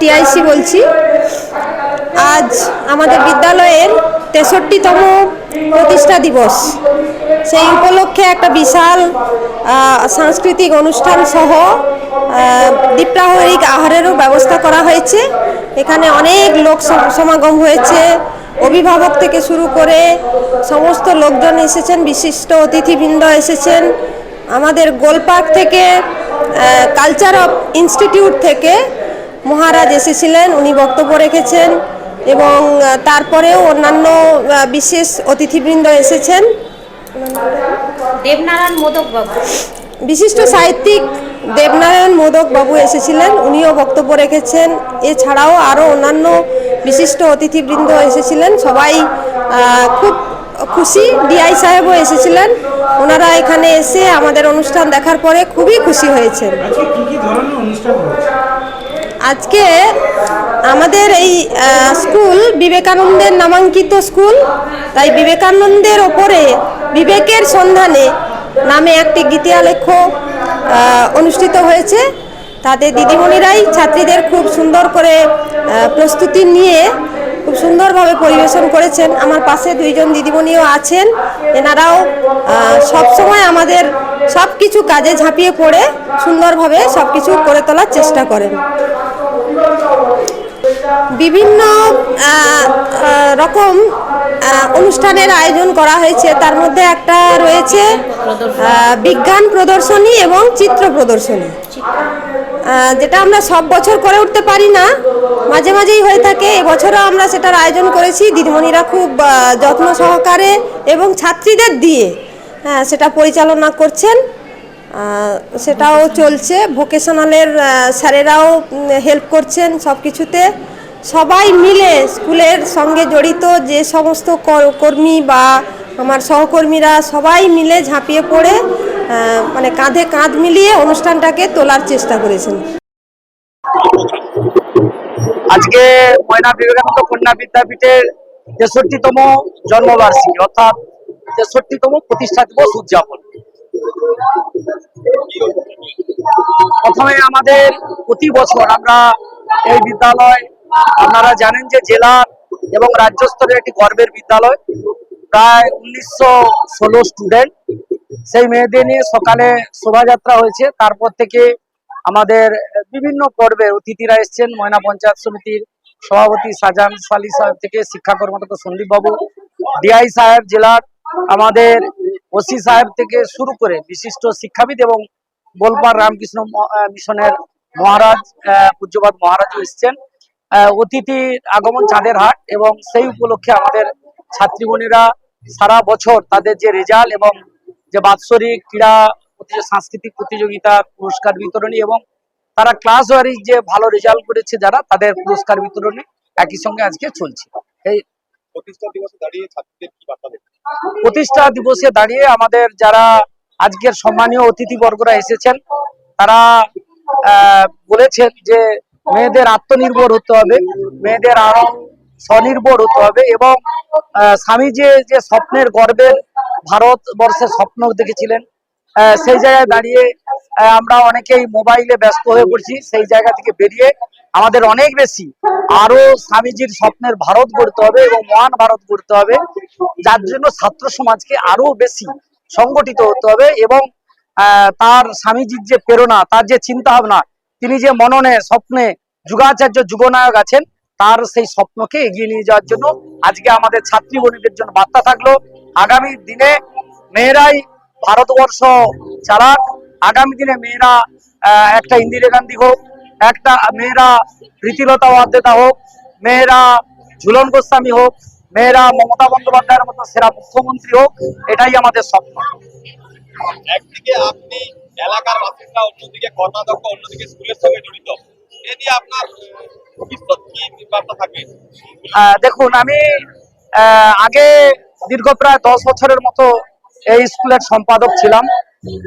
TIC বলছি। আজ আমাদের বিদ্যালয়ের তেষট্টিতম প্রতিষ্ঠা দিবস। সেই উপলক্ষে একটা বিশাল সাংস্কৃতিক অনুষ্ঠান সহ দীপ্রাহরিক আহারেরও ব্যবস্থা করা হয়েছে। এখানে অনেক লোক সমাগম হয়েছে। অভিভাবক থেকে শুরু করে সমস্ত লোকজন এসেছেন, বিশিষ্ট অতিথিবৃন্দ এসেছেন। আমাদের গোলপার্ক থেকে কালচার অফ ইনস্টিটিউট থেকে মহারাজ এসেছিলেন উনি বক্তব্য রেখেছেন এবং তারপরেও অন্যান্য বিশেষ অতিথিবৃন্দ এসেছেন। দেবনারায়ণ মোদক বাবু। বিশিষ্ট সাহিত্যিক দেবনারায়ণ মোদক বাবু এসেছিলেন উনিও বক্তব্য রেখেছেন। এছাড়াও আরও অন্যান্য বিশিষ্ট অতিথিবৃন্দ এসেছিলেন সবাই খুব খুশি। ডিআই সাহেবও এসেছিলেন ওনারা এখানে এসে আমাদের অনুষ্ঠান দেখার পরে খুবই খুশি হয়েছেন। আজকে আমাদের এই স্কুল বিবেকানন্দের নামাঙ্কিত স্কুল। তাই বিবেকানন্দের ওপরে বিবেকের সন্ধানে নামে একটি গীতিয়ালেখ্য অনুষ্ঠিত হয়েছে। তাতে দিদিমণিরাই ছাত্রীদের খুব সুন্দর করে প্রস্তুতি নিয়ে খুব সুন্দরভাবে পরিবেশন করেছেন। আমার পাশে দুইজন দিদিমণিও আছেন। এনারাও সব সময় আমাদের সব কিছু কাজে ঝাঁপিয়ে পড়ে, সুন্দরভাবে সব কিছু করে তোলার চেষ্টা করেন। বিভিন্ন রকম অনুষ্ঠানের আয়োজন করা হয়েছে। তার মধ্যে একটা রয়েছে বিজ্ঞান প্রদর্শনী এবং চিত্র প্রদর্শনী। যেটা আমরা সব বছর করে উঠতে পারি না, মাঝে মাঝেই হয়ে থাকে। এবছরও আমরা সেটার আয়োজন করেছি। দিদিমণিরা খুব যত্ন সহকারে এবং ছাত্রীদের দিয়ে হ্যাঁ সেটা পরিচালনা করছেন। সেটাও চলছে। ভোকেশনালের স্যারেরাও হেল্প করছেন সব কিছুতে সবাই মিলে স্কুলের সঙ্গে জড়িত যে সমস্ত কর্মী বা আমার সহকর্মীরা সবাই মিলে ঝাঁপিয়ে পড়ে মানে কাঁধে কাঁধ মিলিয়ে অনুষ্ঠানটাকে তোলার চেষ্টা করেছেন। আজকে ময়না বিবেকানন্দ কন্যা বিদ্যাপীঠের তেষট্টিতম জন্মবার্ষিকী, অর্থাৎ তেষট্টিতম প্রতিষ্ঠা দিবস উদযাপন। প্রথমে আমাদের প্রতি বছর আমরা এই বিদ্যালয় আপনারা জানেন যে জেলা এবং রাজ্য স্তরের একটি গর্বের বিদ্যালয়। প্রায় উনিশশো ষোলো স্টুডেন্ট সেই মেয়েদের নিয়ে সকালে শোভাযাত্রা হয়েছে। তারপর থেকে আমাদের বিভিন্ন পর্বে অতিথিরা এসছেন। ময়না পঞ্চায়েত সমিতির সভাপতি সাজান সালি সাহেব থেকে শিক্ষা কর্মকর্তা সন্দীপ বাবু ডিআই সাহেব জেলার, আমাদের ওসি সাহেব থেকে শুরু করে বিশিষ্ট শিক্ষাবিদ এবং গোলপার রামকৃষ্ণ মিশনের মহারাজ পূজ্যপাত মহারাজও এসছেন। আহ, অতিথির আগমন চাঁদের হাট এবং সেই উপলক্ষে আমাদের ছাত্রীমণিরা সারা বছর তাদের যে রেজাল্ট এবং যে বাৎসরিক ক্রীড়া সাংস্কৃতিক প্রতিযোগিতা পুরস্কার বিতরণী এবং তারা ক্লাস ওয়ারিজ যে ভালো রেজাল্ট করেছে যারা তাদের পুরস্কার বিতরণী একই সঙ্গে আজকে চলছে। এই প্রতিষ্ঠা দিবসে দাঁড়িয়ে ছাত্রীদের কি বার্তা প্রতিষ্ঠা দিবসে দাঁড়িয়ে আমাদের যারা আজকের সম্মানীয় অতিথিবর্গরা এসেছেন তারা আহ, বলেছেন যে মেয়েদের আত্মনির্ভর হতে হবে মেয়েদের আরও স্বনির্ভর হতে হবে এবং আহ, স্বামীজি যে স্বপ্নের গর্বের ভারতবর্ষের স্বপ্ন দেখেছিলেন সেই জায়গায় দাঁড়িয়ে আমরা অনেকেই মোবাইলে ব্যস্ত হয়ে পড়ছি সেই জায়গা থেকে বেরিয়ে আমাদের অনেক বেশি আরও স্বামীজির স্বপ্নের ভারত গড়তে হবে এবং মহান ভারত গড়তে হবে যার জন্য ছাত্র সমাজকে আরও বেশি সংগঠিত হতে হবে এবং তার স্বামীজির যে প্রেরণা তার যে চিন্তা ভাবনা তিনি যে মননে, স্বপ্নে যুগাচার্য যুগনায়ক আছেন, তার সেই স্বপ্নকে এগিয়ে নিয়ে যাওয়ার জন্য আজকে আমাদের ছাত্রী বোনেদের জন্য বার্তা থাকল। আগামী দিনে মেয়েরাই ভারতবর্ষ চালাক। আগামী দিনে মেয়েরা একটা ইন্দিরা গান্ধী হোক, একটা মেয়েরা প্রীতিলতা ওয়াদ্দেদা হোক, মেয়েরা ঝুলন গোস্বামী হোক, মেয়েরা মমতা বন্দ্যোপাধ্যায়ের মতো সেরা মুখ্যমন্ত্রী হোক, এটাই আমাদের স্বপ্ন। একদিকে আপনি এলাকার বাসিন্দা অন্যদিকে কর্মাধ্যক্ষ অন্যদিকে, স্কুলের সঙ্গে জড়িত। এ নিয়ে আপনার দেখুন, আমি আগে দীর্ঘ প্রায় দশ বছরের মতো এই স্কুলের সম্পাদক ছিলাম।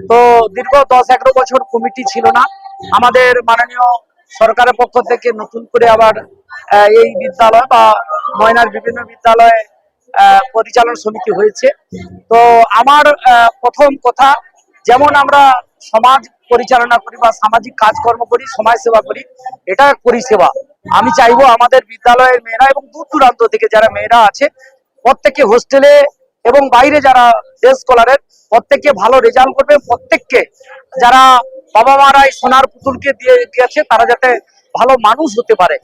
তো দীর্ঘ দশ এগারো বছর কমিটি ছিল না। আমাদের মাননীয় সরকারের পক্ষ থেকে নতুন করে আবার এই বিদ্যালয় বা ময়নার বিভিন্ন বিদ্যালয়ে পরিচালন সমিতি হয়েছে। তো আমার প্রথম কথা, যেমন আমরা সমাজ পরিচালনা করি বা সামাজিক কাজকর্ম করি সমাজ সেবা করি, এটা পরিষেবা। আমি চাইব আমাদের বিদ্যালয়ের মেয়েরা এবং দূর দূরান্ত থেকে যারা মেয়েরা আছে প্রত্যেকে হোস্টেলে এবং বাইরে যারা ডে স্কলারের প্রত্যেককে ভালো রেজাল্ট করবে, প্রত্যেককে যারা বাবা মারা এই সোনার পুতুলকে দিয়ে গেছে, তারা যাতে ভালো মানুষ হতে পারে।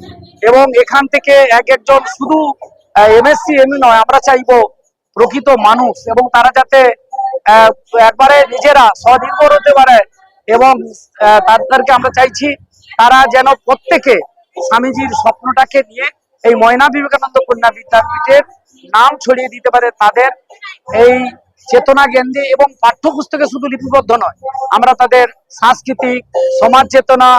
এবং এখান থেকে এক একজন শুধু এমএসসি এমনি নয়, আমরা চাইব প্রকৃত মানুষ এবং তারা যাতে একবারে নিজেরা স্বনির্ভর হতে পারে এবং তাদেরকে আমরা চাইছি তারা যেন প্রত্যেকে স্বামীজির স্বপ্নটাকে নিয়ে এই ময়না বিবেকানন্দ কন্যা বিদ্যাপীঠের নাম ছড়িয়ে দিতে পারে তাদের এই চেতনা কেন্দ্রে এবং পাঠ্যপুস্তকে শুধু লিপিবদ্ধ নয়, আমরা তাদের সাংস্কৃতিক, সমাজ চেতনা,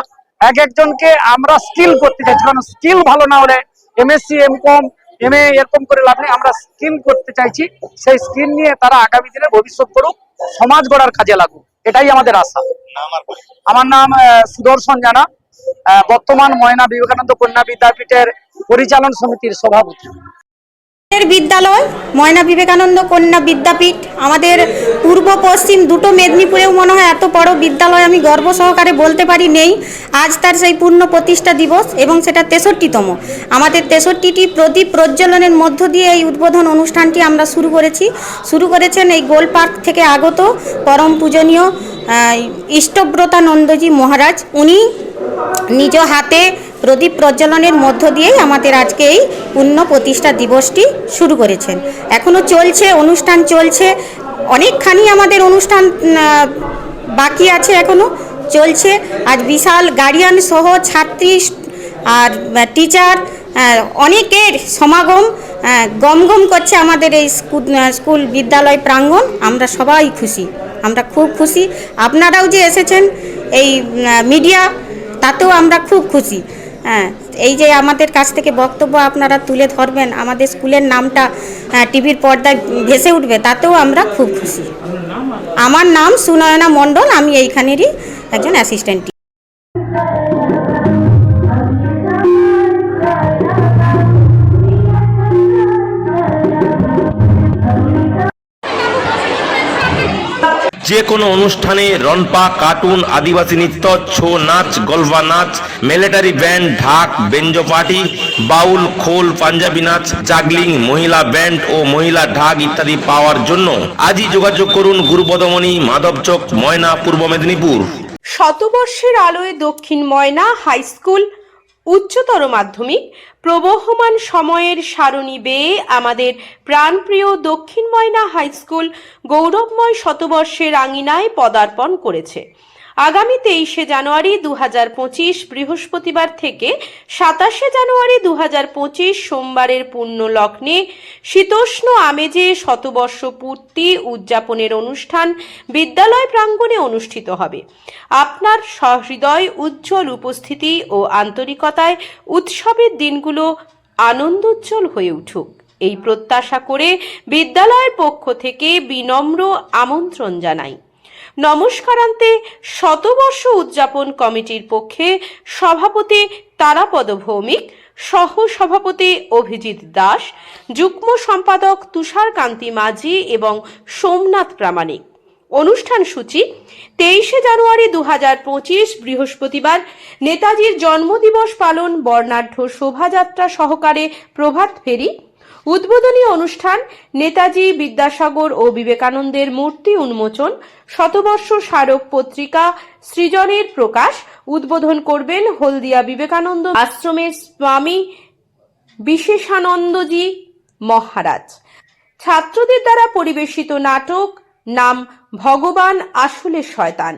এক একজনকে আমরা স্কিল করতে চাইছি কারণ স্কিল ভালো না হলে MSc M Com M A এরকম করে লাভ নেই। আমরা স্কিম করতে চাইছি, সেই স্কিম নিয়ে তারা আগামী দিনে ভবিষ্যৎ করুক, সমাজ গড়ার কাজে লাগুক। এটাই আমাদের আশা। আমার নাম সুদর্শন জানা। বর্তমান ময়না বিবেকানন্দ কন্যা বিদ্যাপীঠের পরিচালন সমিতির সভাপতি। বিদ্যালয়, ময়না বিবেকানন্দ কন্যা বিদ্যাপীঠ, আমাদের পূর্ব, পশ্চিম দুটো মেদিনীপুরেও মনে হয় এত বড় বিদ্যালয় আমি গর্ব সহকারে বলতে পারি নেই। আজ তার সেই পূর্ণ প্রতিষ্ঠা দিবস এবং সেটা তেষট্টিতম। আমাদের তেষট্টিটি প্রদীপ প্রজ্বলনের মধ্য দিয়ে এই উদ্বোধন অনুষ্ঠানটি আমরা শুরু করেছি। শুরু করেছেন এই গোল পার্ক থেকে আগত পরম পূজনীয় ইষ্টব্রতানন্দজি মহারাজ। উনি নিজ হাতে প্রদীপ প্রজ্বলনের মধ্য দিয়েই আমাদের আজকে এই পূর্ণ প্রতিষ্ঠা দিবসটি শুরু করেছেন। এখনও চলছে, অনুষ্ঠান চলছে। অনেকখানি আমাদের অনুষ্ঠান বাকি আছে এখনও চলছে। আজ বিশাল গার্ডিয়ান সহ ছাত্রী, আর টিচার অনেকের সমাগম গমগম করছে আমাদের এই স্কুল স্কুল বিদ্যালয় প্রাঙ্গণ। আমরা সবাই খুশি। আমরা খুব খুশি। আপনারাও যে এসেছেন এই মিডিয়া, তাতেও আমরা খুব খুশি। হ্যাঁ এই যে আমাদের কাছ থেকে বক্তব্য আপনারা তুলে ধরবেন, আমাদের স্কুলের নামটা টিভির পর্দায় ভেসে উঠবে, তাতেও আমরা খুব খুশি। আমার নাম সুনয়না মণ্ডল, আমি এইখানেরই একজন অ্যাসিস্ট্যান্ট যে কোনো অনুষ্ঠানে রনপা কার্টুন, আদিবাসী নৃত্য, ছৌ নাচ, গলবা নাচ, মিলিটারি ব্যান্ড, ঢাক, বেঞ্জো পার্টি, বাউল, খোল, পাঞ্জাবি নাচ, জাগলিং, মহিলা ব্যান্ড ও মহিলা ঢাক ইত্যাদি পাওয়ার জন্য আজই যোগাযোগ করুন গুরুপদমণি মাধবচক ময়না, পূর্ব মেদিনীপুর। শতবর্ষের আলোয় দক্ষিণ ময়না হাই স্কুল উচ্চতর মাধ্যমিক, প্রবহমান সময়ের সারণী বেয়ে আমাদের প্রাণপ্রিয় দক্ষিণ ময়না হাইস্কুল গৌরবময় শতবর্ষের আঙিনায় পদার্পণ করেছে। আগামী তেইশে জানুয়ারি দু বৃহস্পতিবার থেকে সাতাশে জানুয়ারি দু সোমবারের পূর্ণ লগ্নে শীতোষ্ণ আমেজে শতবর্ষ পূর্তি উদযাপনের অনুষ্ঠান বিদ্যালয় প্রাঙ্গণে অনুষ্ঠিত হবে। আপনার সহৃদয় উজ্জ্বল উপস্থিতি ও আন্তরিকতায় উৎসবের দিনগুলো আনন্দোজ্জ্বল হয়ে উঠুক। এই প্রত্যাশা করে বিদ্যালয়ের পক্ষ থেকে বিনম্র আমন্ত্রণ জানাই। নমস্কারান্তে শতবর্ষ উদযাপন কমিটির পক্ষে সভাপতি তারাপদ ভৌমিক সহ সভাপতি অভিজিৎ দাস, যুগ্ম সম্পাদক তুষার কান্তি মাঝি এবং সোমনাথ প্রামাণিক। অনুষ্ঠান সূচি, তেইশে জানুয়ারি দু পঁচিশ বৃহস্পতিবার, নেতাজির জন্মদিবস পালন, বর্ণাঢ্য শোভাযাত্রা সহকারে প্রভাত ফেরি উদ্বোধনী অনুষ্ঠান নেতাজি বিদ্যাসাগর ও বিবেকানন্দের মূর্তি উন্মোচন, শতবর্ষ স্মারক পত্রিকা সৃজনের প্রকাশ উদ্বোধন করবেন হলদিয়া বিবেকানন্দ আশ্রমের স্বামী বিশেষানন্দজি মহারাজ। ছাত্রদের দ্বারা পরিবেশিত নাটক নাম ভগবান আসলে শয়তান।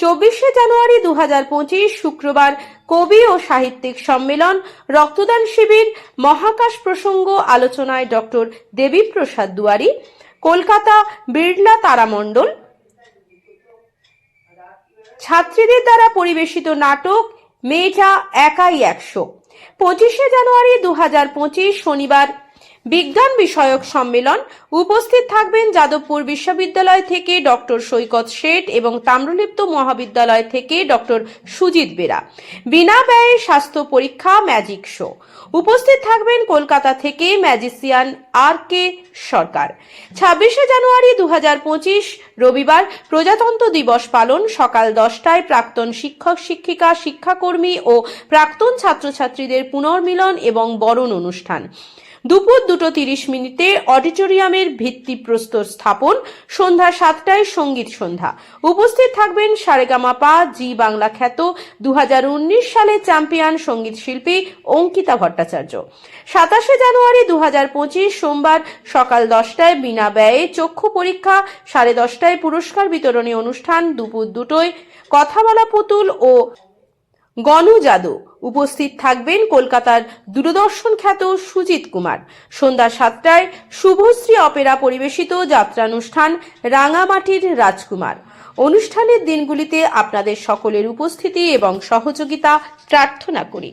চব্বিশে জানুয়ারি দু হাজার পঁচিশ শুক্রবার কবি ও সাহিত্যিক সম্মেলন, রক্তদান শিবির, মহাকাশ প্রসঙ্গ আলোচনায় ডক্টর দেবীপ্রসাদ দুয়ারি, কলকাতা বিড়লা তারামণ্ডল, ছাত্রীদের দ্বারা পরিবেশিত নাটক মেয়েটা একাই একশো। পঁচিশে জানুয়ারি দু হাজার পঁচিশ শনিবার বিজ্ঞান বিষয়ক সম্মেলন। উপস্থিত থাকবেন যাদবপুর বিশ্ববিদ্যালয় থেকে ডক্টর সৈকত শেঠ এবং তাম্রলিপ্ত মহাবিদ্যালয় থেকে ডক্টর সুজিত বেরা। বিনা ব্যয়ে স্বাস্থ্য পরীক্ষা, ম্যাজিক শো। উপস্থিত থাকবেন কলকাতা থেকে ম্যাজিসিয়ান আর কে সরকার। ছাব্বিশে জানুয়ারি দু হাজার পঁচিশ, রবিবার প্রজাতন্ত্র দিবস পালন, সকাল দশটায় প্রাক্তন শিক্ষক, শিক্ষিকা, শিক্ষাকর্মী ও প্রাক্তন ছাত্রছাত্রীদের পুনর্মিলন এবং বরণ অনুষ্ঠান। দুপুর দুটো তিরিশ মিনিটে অডিটোরিয়ামের ভিত্তিপ্রস্তর স্থাপন, সন্ধ্যা সাতটায় সংগীত সন্ধ্যা। উপস্থিত থাকবেন সারেগামাপা জি বাংলা খ্যাত দু সালে চ্যাম্পিয়ন সংগীত শিল্পী অঙ্কিতা ভট্টাচার্য। সাতাশে জানুয়ারি দু হাজার পঁচিশ সোমবার সকাল দশটায় বিনা ব্যয়ে চক্ষু পরীক্ষা, সাড়ে দশটায় পুরস্কার বিতরণী অনুষ্ঠান দুপুর দুটোয়। কথা বলা পুতুল ও গণু যাদব উপস্থিত থাকবেন কলকাতার দূরদর্শন খ্যাত সুজিত কুমার। সন্ধ্যা সাতটায় শুভশ্রী অপেরা পরিবেশিত যাত্রানুষ্ঠান রাঙামাটির রাজকুমার। অনুষ্ঠানের দিনগুলিতে আপনাদের সকলের উপস্থিতি এবং সহযোগিতা প্রার্থনা করি।